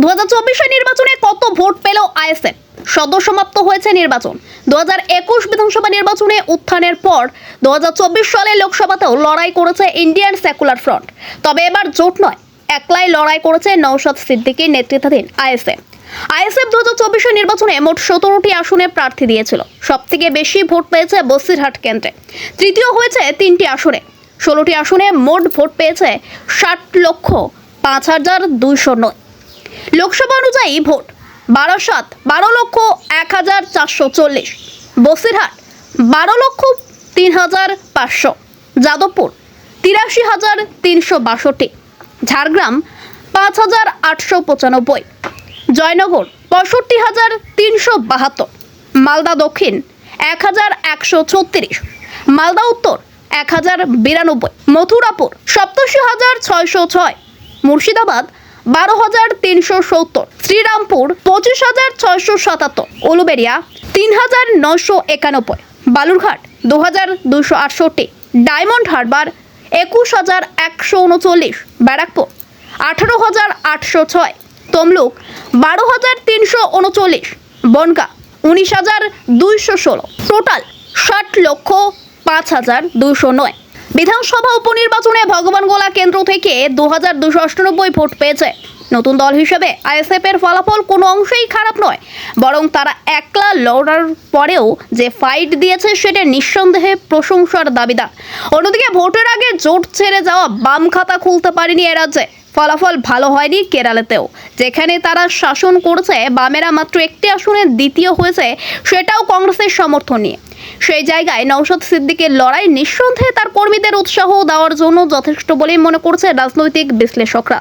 দু হাজার চব্বিশের নির্বাচনে কত ভোট পেল আইএসএফ? সদ্য সমাপ্ত হয়েছে নির্বাচন। দু একুশ বিধানসভা নির্বাচনে উত্থানের পর দু চব্বিশ সালে লোকসভাতেও লড়াই করেছে ইন্ডিয়ান সেকুলার ফ্রন্ট। তবে এবার জোট নয়, একলাই লড়াই করেছে নৌশাদ সিদ্দিকীর নেতৃত্বাধীন আইএসএফ। আইএসএফ দু হাজার চব্বিশের নির্বাচনে মোট সতেরোটি আসনে প্রার্থী দিয়েছিল। সব থেকে বেশি ভোট পেয়েছে বসিরহাট কেন্দ্রে। তৃতীয় হয়েছে তিনটি আসনে। ষোলোটি আসনে মোট ভোট পেয়েছে ষাট লক্ষ পাঁচ হাজার দুইশো নয়। লোকসভা অনুযায়ী ভোট বারাসাত বারো লক্ষ এক হাজার চারশো চল্লিশ, বসিরহাট বারো লক্ষ তিন হাজার পাঁচশো, যাদবপুর তিরাশি হাজার তিনশো বাষট্টি, ঝাড়গ্রাম পাঁচ হাজার আটশো পঁচানব্বই, জয়নগর পঁয়ষট্টি হাজার তিনশো বাহাত্তর, মালদা দক্ষিণ এক হাজার একশো ছত্রিশ, মালদা উত্তর এক হাজার বিরানব্বই, মথুরাপুর সপ্তাশি হাজার ছয়শো ছয়, মুর্শিদাবাদ বারো হাজার তিনশো সত্তর, শ্রীরামপুর পঁচিশ হাজার ছয়শো সাতাত্তর উলুবেড়িয়া তিন হাজার নশো একানব্বই, বালুরঘাট দু হাজার দুশো আটষট্টি, ডায়মন্ড হারবার একুশ হাজার একশো উনচল্লিশ, ব্যারাকপুর আঠারো হাজার আটশো ছয়, তমলুক বারো হাজার তিনশো উনচল্লিশ, বনগা উনিশ হাজার দুইশো ষোলো, টোটাল ষাট লক্ষ পাঁচ হাজার দুশো নয়। বিধানসভা উপনির্বাচনে ভগবানগোলা কেন্দ্র থেকে দু হাজার দুশো অষ্টানব্বই ভোট পেয়েছে। নতুন দল হিসেবে আইএসএফ এর ফলাফল কোনো অংশেই খারাপ নয়, বরং তারা একলা লড়ার পরেও যে ফাইট দিয়েছে সেটা নিঃসন্দেহে প্রশংসার দাবিদার। অন্যদিকে ভোটের আগে জোট ছেড়ে যাওয়া বাম খাতা খুলতে পারেনি এ রাজ্যে। ফলাফল ভালো হয়নি কেরালাতেও, যেখানে তারা শাসন করছে বামেরা মাত্র একটি আসনে দ্বিতীয় হয়েছে, সেটাও কংগ্রেসের সমর্থন নিয়ে। সেই জায়গায় নৌসদ সিদ্দিকের লড়াই নিঃসন্দেহে তার কর্মীদের উৎসাহ দেওয়ার জন্য যথেষ্ট বলেই মনে করছে রাজনৈতিক বিশ্লেষকরা।